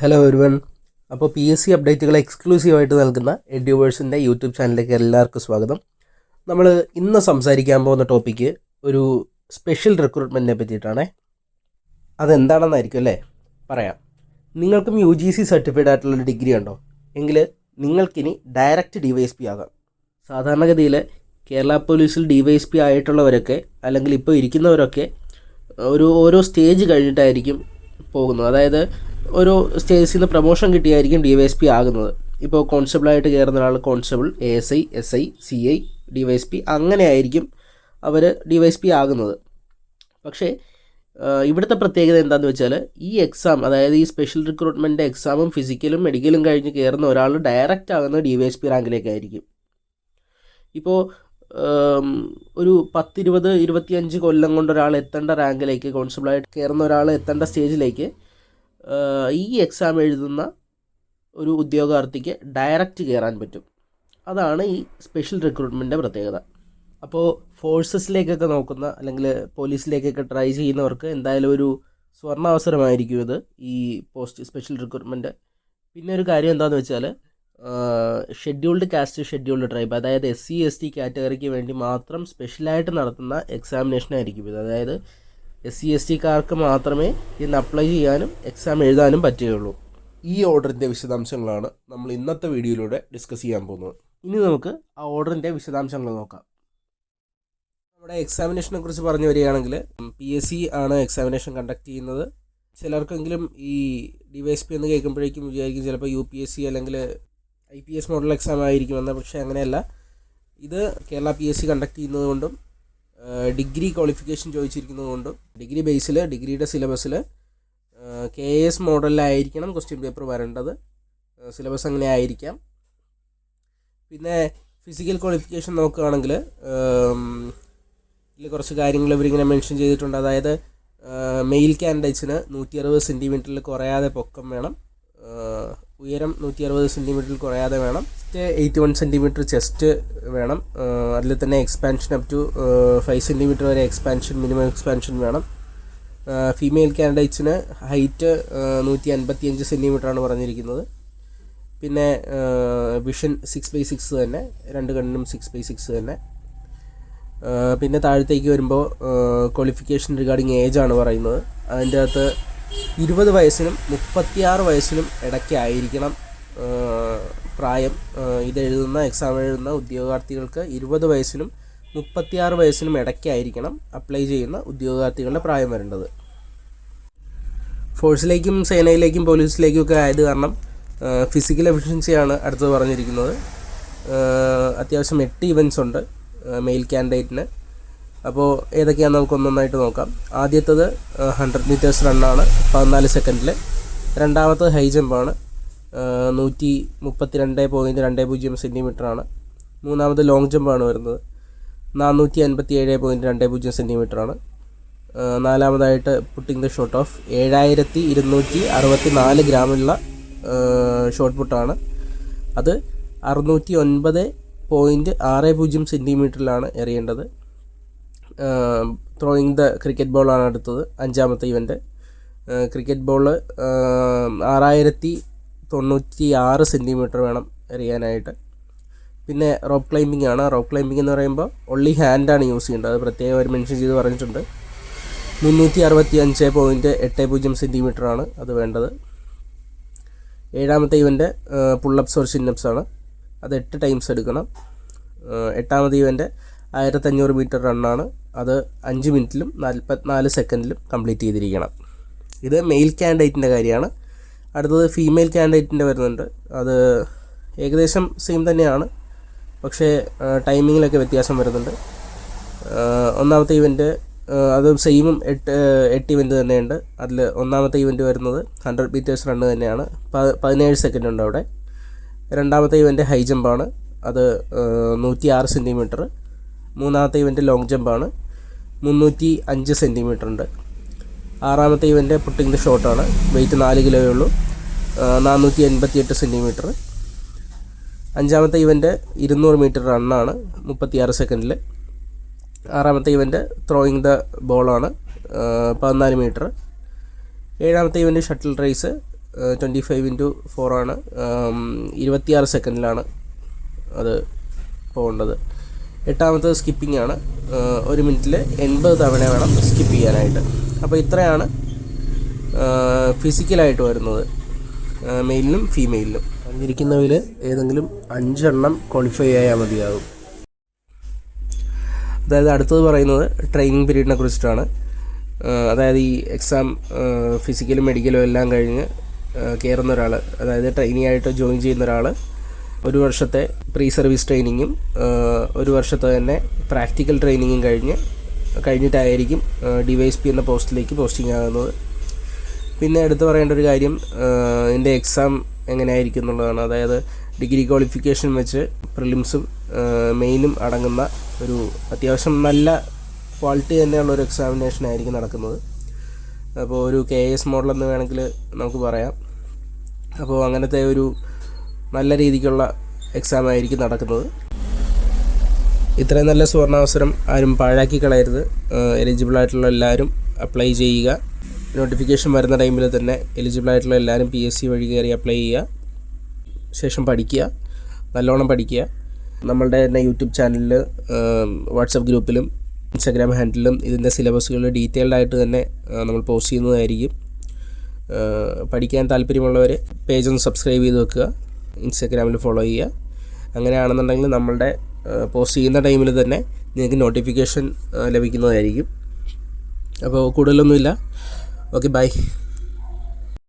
Hello ഒരുവൻ അപ്പോൾ P S C അപ്ഡേറ്റുകൾ എക്സ്ക്ലൂസീവായിട്ട് നൽകുന്ന എഡ്യൂവേഴ്സിന്റെ യൂട്യൂബ് ചാനലിലേക്ക് എല്ലാവർക്കും സ്വാഗതം. നമ്മൾ ഇന്ന് സംസാരിക്കാൻ പോകുന്ന ടോപ്പിക്ക് ഒരു സ്പെഷ്യൽ റിക്രൂട്ട്മെന്റിനെ പറ്റിയിട്ടാണേ. അതെന്താണെന്നായിരിക്കും അല്ലേ? പറയാം. നിങ്ങൾക്കും യു ജി സി സർട്ടിഫൈഡ് ആയിട്ടുള്ള ഡിഗ്രി ഉണ്ടോ? എങ്കിൽ നിങ്ങൾക്കിനി direct D Y S P ആകാം. സാധാരണഗതിയിൽ കേരള പോലീസിൽ ഡി വൈ എസ് പി ആയിട്ടുള്ളവരൊക്കെ അല്ലെങ്കിൽ ഇപ്പോൾ ഇരിക്കുന്നവരൊക്കെ ഒരു ഓരോ സ്റ്റേജ് കഴിഞ്ഞിട്ടായിരിക്കും പോകുന്നത്. അതായത് ഓരോ സ്റ്റേജിൽ നിന്ന് പ്രമോഷൻ കിട്ടിയായിരിക്കും ഡി വൈ എസ് പി ആകുന്നത്. ഇപ്പോൾ കോൺസ്റ്റബിളായിട്ട് കയറുന്ന ഒരാൾ constable A S I S I C I D Y S P അങ്ങനെ ആയിരിക്കും അവർ ഡി വൈ എസ് പി ആകുന്നത്. പക്ഷേ ഇവിടുത്തെ പ്രത്യേകത എന്താണെന്ന് വെച്ചാൽ ഈ എക്സാം അതായത് ഈ സ്പെഷ്യൽ റിക്രൂട്ട്മെന്റ് എക്സാമും ഫിസിക്കലും മെഡിക്കലും കഴിഞ്ഞ് കയറുന്ന ഒരാൾ ഡയറക്റ്റ് ആകുന്ന ഡി വൈ എസ് പി റാങ്കിലേക്കായിരിക്കും. ഇപ്പോൾ ഒരു പത്തിരുപത് ഇരുപത്തിയഞ്ച് കൊല്ലം കൊണ്ട് ഒരാൾ എത്തേണ്ട റാങ്കിലേക്ക് കോൺസ്റ്റബിളായിട്ട് കയറുന്ന ഒരാൾ എത്തേണ്ട സ്റ്റേജിലേക്ക് ഈ എക്സാം എഴുതുന്ന ഒരു ഉദ്യോഗാർത്ഥിക്ക് ഡയറക്റ്റ് കയറാൻ പറ്റും. അതാണ് ഈ സ്പെഷ്യൽ റിക്രൂട്ട്മെന്റിന്റെ പ്രത്യേകത. അപ്പോൾ ഫോഴ്സസിലേക്കൊക്കെ നോക്കുന്ന അല്ലെങ്കിൽ പോലീസിലേക്കൊക്കെ ട്രൈ ചെയ്യുന്നവർക്ക് എന്തായാലും ഒരു സ്വർണാവസരമായിരിക്കും ഇത് ഈ പോസ്റ്റ് സ്പെഷ്യൽ റിക്രൂട്ട്മെന്റ് പിന്നെ ഒരു കാര്യം എന്താണെന്ന് വെച്ചാൽ ഷെഡ്യൂൾഡ് കാസ്റ്റ് ഷെഡ്യൂൾഡ് ട്രൈബ് അതായത് എസ് സി എസ് ടി കാറ്റഗറിക്ക് വേണ്ടി മാത്രം സ്പെഷ്യലായിട്ട് നടത്തുന്ന എക്സാമിനേഷൻ ആയിരിക്കും ഇത്. അതായത് എസ് സി എസ് ടിക്കാർക്ക് മാത്രമേ ഇതിന് അപ്ലൈ ചെയ്യാനും എക്സാം എഴുതാനും പറ്റുകയുള്ളൂ. ഈ ഓർഡറിന്റെ വിശദാംശങ്ങളാണ് നമ്മൾ ഇന്നത്തെ വീഡിയോയിലൂടെ ഡിസ്കസ് ചെയ്യാൻ പോകുന്നത്. ഇനി നമുക്ക് ആ ഓർഡറിന്റെ വിശദാംശങ്ങൾ നോക്കാം. നമ്മുടെ എക്സാമിനേഷനെ കുറിച്ച് പറഞ്ഞു വരികയാണെങ്കിൽ പി എസ് സി ആണ് എക്സാമിനേഷൻ കണ്ടക്ട് ചെയ്യുന്നത്. ചിലർക്കെങ്കിലും ഈ ഡി വൈ എസ് പി എന്ന് കേൾക്കുമ്പോഴേക്കും വിചാരിക്കും ചിലപ്പോൾ യു പി എസ് സി അല്ലെങ്കിൽ I P S model exam ആയിരിക്കും ആയിരിക്കുമെന്ന് പക്ഷേ അങ്ങനെയല്ല. ഇത് Kerala P S C conduct ചെയ്യുന്നത് കൊണ്ടും ഡിഗ്രി ക്വാളിഫിക്കേഷൻ ചോദിച്ചിരിക്കുന്നത് കൊണ്ടും ഡിഗ്രി ബേസിൽ ഡിഗ്രിയുടെ സിലബസിൽ കെ എസ് മോഡലിലായിരിക്കണം ക്വസ്റ്റ്യൻ പേപ്പർ വരേണ്ടത്. സിലബസ് അങ്ങനെ ആയിരിക്കാം. പിന്നെ ഫിസിക്കൽ ക്വാളിഫിക്കേഷൻ നോക്കുകയാണെങ്കിൽ ഇതിൽ കുറച്ച് കാര്യങ്ങൾ ഇവരിങ്ങനെ മെൻഷൻ ചെയ്തിട്ടുണ്ട്. അതായത് മെയിൽ കാൻഡിഡേറ്റ്സിന് നൂറ്റി അറുപത് സെന്റിമീറ്ററിൽ കുറയാതെ പൊക്കം വേണം. ഉയരം നൂറ്റി അറുപത് സെന്റിമീറ്ററിൽ കുറയാതെ വേണം. എയ്റ്റി വൺ സെന്റിമീറ്റർ ചെസ്റ്റ് വേണം. അതിൽ തന്നെ expansion up to five centimetre വരെ എക്സ്പാൻഷൻ മിനിമം എക്സ്പാൻഷൻ വേണം. ഫീമെയിൽ കാൻഡിഡേറ്റ്സിന് ഹൈറ്റ് നൂറ്റി അൻപത്തി അഞ്ച് സെന്റിമീറ്ററാണ് പറഞ്ഞിരിക്കുന്നത്. പിന്നെ വിഷൻ സിക്സ് ബൈ സിക്സ് തന്നെ രണ്ട് കണ്ണിനും സിക്സ് ബൈ സിക്സ് തന്നെ. പിന്നെ താഴത്തേക്ക് വരുമ്പോൾ ക്വാളിഫിക്കേഷൻ റിഗാർഡിങ് ഏജാണ് പറയുന്നത്. അതിന്റെ അകത്ത് ഇരുപത് വയസ്സിനും മുപ്പത്തിയാറ് വയസ്സിനും ഇടയ്ക്കായിരിക്കണം പ്രായം. ഇതെഴുതുന്ന എക്സാം എഴുതുന്ന ഉദ്യോഗാർത്ഥികൾക്ക് ഇരുപത് വയസ്സിനും മുപ്പത്തിയാറ് വയസ്സിനും ഇടയ്ക്കായിരിക്കണം അപ്ലൈ ചെയ്യുന്ന ഉദ്യോഗാർത്ഥികളുടെ പ്രായം വരേണ്ടത്. ഫോഴ്സിലേക്കും സേനയിലേക്കും പോലീസിലേക്കും ഒക്കെ ആയത് കാരണം ഫിസിക്കൽ എഫിഷ്യൻസിയാണ് അടുത്തത് പറഞ്ഞിരിക്കുന്നത്. അത്യാവശ്യം എട്ട് ഇവൻസ് ഉണ്ട് മെയിൽ ക്യാൻഡിഡേറ്റിന് അപ്പോൾ ഏതൊക്കെയാണെന്ന് നമുക്ക് ഒന്നൊന്നായിട്ട് നോക്കാം. ആദ്യത്തത് ഹൺഡ്രഡ് മീറ്റേഴ്സ് റണ്ണാണ് പതിനാല് സെക്കൻഡിൽ രണ്ടാമത്തത് ഹൈ ജമ്പാണ് നൂറ്റി മുപ്പത്തി രണ്ട് പോയിന്റ് രണ്ട് പൂജ്യം സെന്റിമീറ്ററാണ് മൂന്നാമത് ലോങ് ജമ്പാണ് വരുന്നത്. നാനൂറ്റി അൻപത്തി ഏഴ് പോയിന്റ് രണ്ട് പൂജ്യം സെന്റിമീറ്ററാണ് നാലാമതായിട്ട് പുട്ടിംഗ് ദ ഷോട്ട് ഓഫ് ഏഴായിരത്തി ഇരുന്നൂറ്റി അറുപത്തി നാല് ഗ്രാമുള്ള ഷോട്ട് പുട്ടാണ് അത് അറുന്നൂറ്റി ഒൻപത് പോയിന്റ് ആറ് പൂജ്യം സെന്റിമീറ്ററിലാണ് എറിയേണ്ടത്. ത്രോയിങ് ദ ക്രിക്കറ്റ് ബോളാണ് അടുത്തത് അഞ്ചാമത്തെ ഇവന്റ് ക്രിക്കറ്റ് ബോൾ ആറായിരത്തി തൊണ്ണൂറ്റി ആറ് സെന്റിമീറ്റർ വേണം എറിയാനായിട്ട്. പിന്നെ റോപ്പ് ക്ലൈമ്പിംഗ് ആണ്. റോപ്പ് ക്ലൈമ്പിംഗ് എന്ന് പറയുമ്പോൾ ഒള്ളി ഹാൻഡാണ് യൂസ് ചെയ്യേണ്ടത്. അത് പ്രത്യേകം അവർ മെൻഷൻ ചെയ്ത് പറഞ്ഞിട്ടുണ്ട്. മുന്നൂറ്റി അറുപത്തി അഞ്ച് പോയിന്റ് എട്ട് പൂജ്യം സെന്റിമീറ്ററാണ് അത് വേണ്ടത്. ഏഴാമത്തെ ഇവന്റ് പുള്ളപ്സ് ഓർ ചിന്നപ്സ് ആണ്. അത് എട്ട് ടൈംസ് എടുക്കണം. എട്ടാമത്തെ ഇവന്റ് ആയിരത്തഞ്ഞൂറ് മീറ്റർ റണ്ണാണ്. അത് അഞ്ച് മിനിറ്റിലും നാൽപ്പത്തിനാല് സെക്കൻഡിലും കംപ്ലീറ്റ് ചെയ്തിരിക്കണം. ഇത് മെയിൽ ക്യാൻഡിഡേറ്റിന്റെ കാര്യമാണ്. അടുത്തത് ഫീമെയിൽ ക്യാൻഡിഡേറ്റിന്റെ വരുന്നുണ്ട്. അത് ഏകദേശം സെയിം തന്നെയാണ്. പക്ഷേ ടൈമിങ്ങിലൊക്കെ വ്യത്യാസം വരുന്നുണ്ട്. ഒന്നാമത്തെ ഇവന്റ് അത് സെയിമും എട്ട് എട്ട് ഇവന്റ് തന്നെയുണ്ട്. അതിൽ ഒന്നാമത്തെ ഇവന്റ് വരുന്നത് ഹൺഡ്രഡ് മീറ്റേഴ്സ് റണ്ണ് തന്നെയാണ്. പതിനേഴ് സെക്കൻഡ് ഉണ്ട് അവിടെ. രണ്ടാമത്തെ ഇവന്റ് ഹൈ ജമ്പാണ്. അത് നൂറ്റി ആറ് സെന്റിമീറ്റർ മൂന്നാമത്തെ ഇവന്റ് ലോങ് ജമ്പാണ് മുന്നൂറ്റി അഞ്ച് സെന്റിമീറ്റർ ഉണ്ട്. ആറാമത്തെ ഇവന്റ് പുട്ടിംഗ് ദ ഷോട്ടാണ് വെയിറ്റ് നാല് കിലോയേ ഉള്ളൂ നാനൂറ്റി എൺപത്തി എട്ട് സെന്റിമീറ്റർ അഞ്ചാമത്തെ ഇവന്റ് ഇരുന്നൂറ് മീറ്റർ റണ്ണാണ് മുപ്പത്തിയാറ് സെക്കൻഡിൽ ആറാമത്തെ ഇവന്റ് ത്രോയിങ് ദ ബോളാണ് പതിനാല് മീറ്റർ ഏഴാമത്തെ event shuttle race twenty five into ഫോറാണ് ഇരുപത്തിയാറ് സെക്കൻഡിലാണ് അത് പോകേണ്ടത്. എട്ടാമത്തത് സ്കിപ്പിംഗ് ആണ്. ഒരു മിനിറ്റിൽ എൺപത് തവണ വേണം സ്കിപ്പ് ചെയ്യാനായിട്ട്. അപ്പോൾ ഇത്രയാണ് ഫിസിക്കലായിട്ട് വരുന്നത്. മെയിലിനും ഫീമെയിലിനും പറഞ്ഞിരിക്കുന്നവയിൽ ഏതെങ്കിലും അഞ്ചെണ്ണം ക്വാളിഫൈ ആയാൽ മതിയാകും. അതായത് അടുത്തത് പറയുന്നത് ട്രെയിനിങ് പീരീഡിനെ കുറിച്ചിട്ടാണ്. അതായത് ഈ എക്സാം ഫിസിക്കലും മെഡിക്കലും എല്ലാം കഴിഞ്ഞ് കയറുന്ന ഒരാൾ അതായത് ട്രെയിനി ആയിട്ട് ജോയിൻ ചെയ്യുന്ന ഒരാൾ ഒരു വർഷത്തെ പ്രീ സർവീസ് ട്രെയിനിങ്ങും ഒരു വർഷത്തെ തന്നെ പ്രാക്ടിക്കൽ ട്രെയിനിങ്ങും കഴിഞ്ഞ് കഴിഞ്ഞിട്ടായിരിക്കും ഡി വൈ എസ് പി എന്ന പോസ്റ്റിലേക്ക് പോസ്റ്റിംഗ് ആകുന്നത്. പിന്നെ എടുത്തു പറയേണ്ട ഒരു കാര്യം ഇതിന്റെ എക്സാം എങ്ങനെയായിരിക്കും എന്നുള്ളതാണ്. അതായത് ഡിഗ്രി ക്വാളിഫിക്കേഷൻ വെച്ച് പ്രിലിംസും മെയിനും അടങ്ങുന്ന ഒരു അത്യാവശ്യം നല്ല ക്വാളിറ്റി തന്നെയുള്ള ഒരു എക്സാമിനേഷൻ ആയിരിക്കും നടക്കുന്നത്. അപ്പോൾ ഒരു കെ എസ് മോഡൽ എന്ന് വേണമെങ്കിൽ നമുക്ക് പറയാം. അപ്പോൾ അങ്ങനത്തെ ഒരു നല്ല രീതിക്കുള്ള എക്സാം ആയിരിക്കും നടക്കുന്നത്. ഇത്രയും നല്ല സുവർണാവസരം ആരും പാഴാക്കി കളയരുത് എലിജിബിൾ ആയിട്ടുള്ള എല്ലാവരും അപ്ലൈ ചെയ്യുക. നോട്ടിഫിക്കേഷൻ വരുന്ന ടൈമിൽ തന്നെ എലിജിബിൾ ആയിട്ടുള്ള എല്ലാവരും പി എസ് സി വഴി കയറി അപ്ലൈ ചെയ്യുക. ശേഷം പഠിക്കുക. നല്ലോണം പഠിക്കുക. നമ്മളുടെ തന്നെ യൂട്യൂബ് ചാനലിൽ വാട്സപ്പ് ഗ്രൂപ്പിലും ഇൻസ്റ്റാഗ്രാം ഹാൻഡിലും ഇതിന്റെ സിലബസുകൾ ഡീറ്റെയിൽഡ് ആയിട്ട് തന്നെ നമ്മൾ പോസ്റ്റ് ചെയ്യുന്നതായിരിക്കും. പഠിക്കാൻ താല്പര്യമുള്ളവർ പേജ് ഒന്ന് സബ്സ്ക്രൈബ് ചെയ്ത് വെക്കുക. ഇൻസ്റ്റാഗ്രാമിൽ ഫോളോ ചെയ്യുക. അങ്ങനെയാണെന്നുണ്ടെങ്കിൽ നമ്മളുടെ പോസ്റ്റ് ചെയ്യുന്ന ടൈമിൽ തന്നെ നിങ്ങൾക്ക് നോട്ടിഫിക്കേഷൻ ലഭിക്കുന്നതായിരിക്കും. അപ്പോൾ കൂടുതലൊന്നുമില്ല. Okay bye